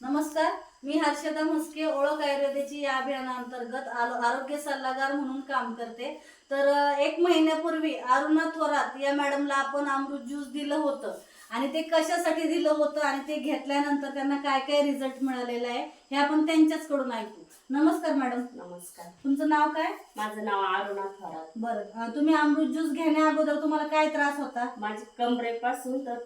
नमस्कार मी हर्षदा म्हस्के ओळख आयुर्वेदाची या अभियानांतर्गत आलो आरोग्य सल्लागार म्हणून काम करते. तर एक महिन्यापूर्वी अरुणा थोरात या मॅडमला आपण अमृत ज्यूस दिलं होतं. आणि ते कशासाठी दिलं होतं आणि ते घेतल्यानंतर त्यांना काय काय रिझल्ट मिळालेला आहे हे आपण त्यांच्याच कडून ऐकू. नमस्कार मॅडम. नमस्कार. तुमचं नाव काय? माझं नाव अरुणा थोरात. बरं तुम्ही अमृत ज्यूस घेण्या अगोदर तुम्हाला काय त्रास होता? माझी कमरेपासून तर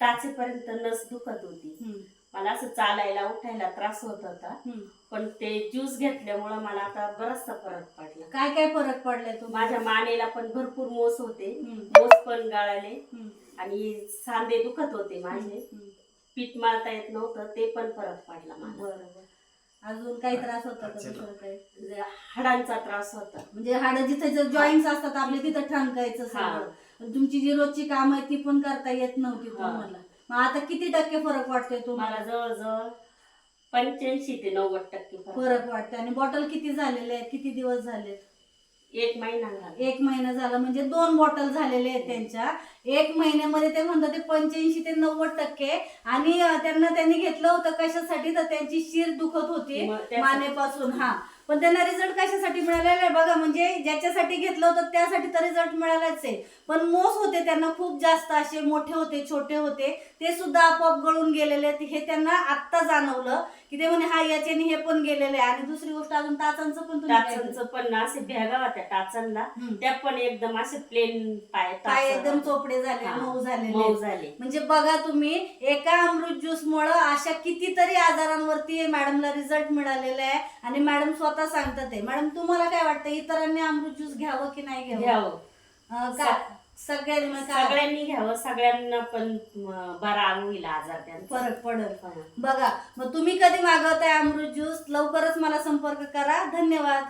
टाचेपर्यंत नस दुखत होती. मला असं चालायला उठायला त्रास होत होता. हम्म. पण ते ज्यूस घेतल्यामुळं मला आता बराचसा फरक पडला. काय काय फरक पडलाय तुम्हाला? माझ्या मानेला पण भरपूर मोस होते. हम्म. मोस पण गळाले. हम्म, आणि सांधे दुखत होते माझे. हम्म. पीठ मारता येत नव्हतं ते पण फरक पडला मला. बरं बरं अजून काही त्रास होता का दुसरं काही? म्हणजे हाडांचा त्रास होता. म्हणजे हाड जिथे जॉईंट्स असतात आपले तिथं ठणकायचं हा. सगळं तुमची जी रोजची काम आहे ती पण करता येत नव्हती हा. तुम्हाला. मग आता किती टक्के फरक वाटतोय मला तुम्हाला जवळजवळ पंच्याऐंशी ते नव्वद टक्के फरक फरक वाटतोय. आणि बॉटल किती झालेले आहेत? किती दिवस झाले एक महिना झाला. एक महिना झाला. म्हणजे दोन बॉटल झालेले आहेत त्यांच्या. एक महिन्यामध्ये ते म्हणतात ते पंच्याऐंशी ते नव्वद टक्के. आणि अं, त्यांना त्यांनी घेतलं होतं कशासाठी? तर त्यांची शिर दुखत होती मग त्या- मानेपासून. हा. पण त्यांना रिझल्ट कशासाठी मिळालेला आहे बघा म्हणजे ज्याच्यासाठी घेतलं होतं त्यासाठी तर रिझल्ट मिळालाच आहे. पण मोस होते त्यांना खूप जास्त असे मोठे होते छोटे होते. ते सुद्धा आपोआप गळून गेलेले हे त्यांना आत्ता जाणवलं की ते म्हणे हा याच्याने हे पण गेलेले आणि दुसरी गोष्ट अजून टाचांचं पण तुम्ही काय टाचांचं पण असे भेगा होत्या टाचांना. हम्म. त्या पण एकदम असे प्लेन पाय पाय. एकदम चोपडे झाले हा, मऊ झालेले. मऊ झाले. म्हणजे बघा तुम्ही एका अमृत ज्यूस मुळे अशा कितीतरी आजारांवरती मॅडमला रिझल्ट मिळालेला आहे. आणि मॅडम स्वतः सांगतात आहे मॅडम तुम्हाला काय वाटतं इतरांनी अमृत ज्यूस घ्यावं की नाही घ्यावं? घ्यावं. अं, का सगळ्यांनी काय सगळ्यांनी घ्यावं. सगळ्यांना पण बरा होईल आजार त्यांचा. फरक पडेल. बघा मग तुम्ही कधी मागवताय अमृत ज्यूस? लवकरच मला संपर्क करा. धन्यवाद.